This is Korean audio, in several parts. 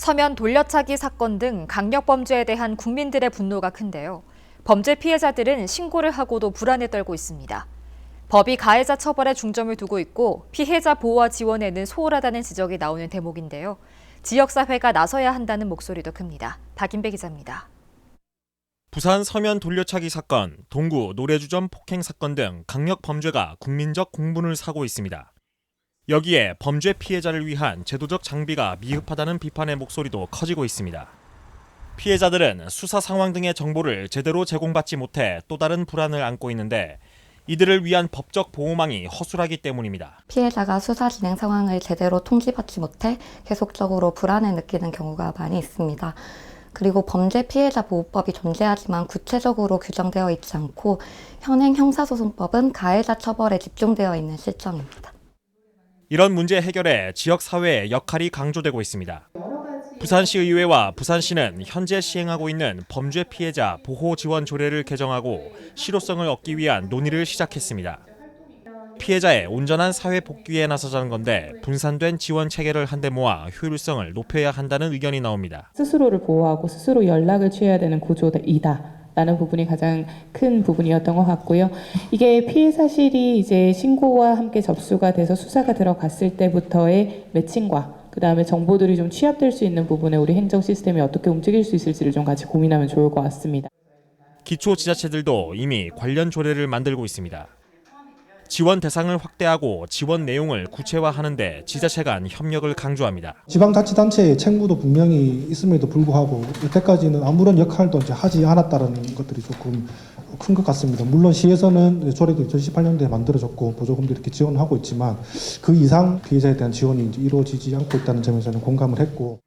서면 돌려차기 사건 등 강력 범죄에 대한 국민들의 분노가 큰데요. 범죄 피해자들은 신고를 하고도 불안에 떨고 있습니다. 법이 가해자 처벌에 중점을 두고 있고 피해자 보호와 지원에는 소홀하다는 지적이 나오는 대목인데요. 지역사회가 나서야 한다는 목소리도 큽니다. 박인배 기자입니다. 부산 서면 돌려차기 사건, 동구 노래주점 폭행 사건 등 강력 범죄가 국민적 공분을 사고 있습니다. 여기에 범죄 피해자를 위한 제도적 장비가 미흡하다는 비판의 목소리도 커지고 있습니다. 피해자들은 수사 상황 등의 정보를 제대로 제공받지 못해 또 다른 불안을 안고 있는데 이들을 위한 법적 보호망이 허술하기 때문입니다. 피해자가 수사 진행 상황을 제대로 통지받지 못해 계속적으로 불안을 느끼는 경우가 많이 있습니다. 그리고 범죄 피해자 보호법이 존재하지만 구체적으로 규정되어 있지 않고 현행 형사소송법은 가해자 처벌에 집중되어 있는 실정입니다. 이런 문제 해결에 지역 사회의 역할이 강조되고 있습니다. 부산시 의회와 부산시는 현재 시행하고 있는 범죄 피해자 보호 지원 조례를 개정하고 실효성을 얻기 위한 논의를 시작했습니다. 피해자의 온전한 사회 복귀에 나서자는 건데 분산된 지원 체계를 한데 모아 효율성을 높여야 한다는 의견이 나옵니다. 스스로를 보호하고 스스로 연락을 취해야 되는 구조이다. 라는 부분이 가장 큰 부분이었던 것 같고요. 이게 피해 사실이 이제 신고와 함께 접수가 돼서 수사가 들어갔을 때부터의 매칭과 그 다음에 정보들이 좀 취합될 수 있는 부분에 우리 행정 시스템이 어떻게 움직일 수 있을지를 좀 같이 고민하면 좋을 것 같습니다. 기초 지자체들도 이미 관련 조례를 만들고 있습니다. 지원 대상을 확대하고 지원 내용을 구체화하는 데 지자체 간 협력을 강조합니다. 지방자치단체의 책무도 분명히 있음에도 불구하고 여태까지는 아무런 역할도 이제 하지 않았다는 것들이 조금 큰 것 같습니다. 물론 시에서는 조례도 2018년도에 만들어졌고 보조금도 이렇게 지원하고 있지만 그 이상 피해자에 대한 지원이 이루어지지 않고 있다는 점에서는 공감을 했고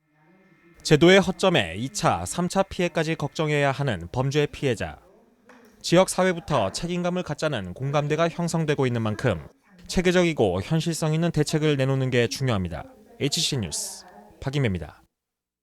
제도의 허점에 2차, 3차 피해까지 걱정해야 하는 범죄 피해자. 지역 사회부터 책임감을 갖자는 공감대가 형성되고 있는 만큼 체계적이고 현실성 있는 대책을 내놓는 게 중요합니다. HC 뉴스 박임혜입니다.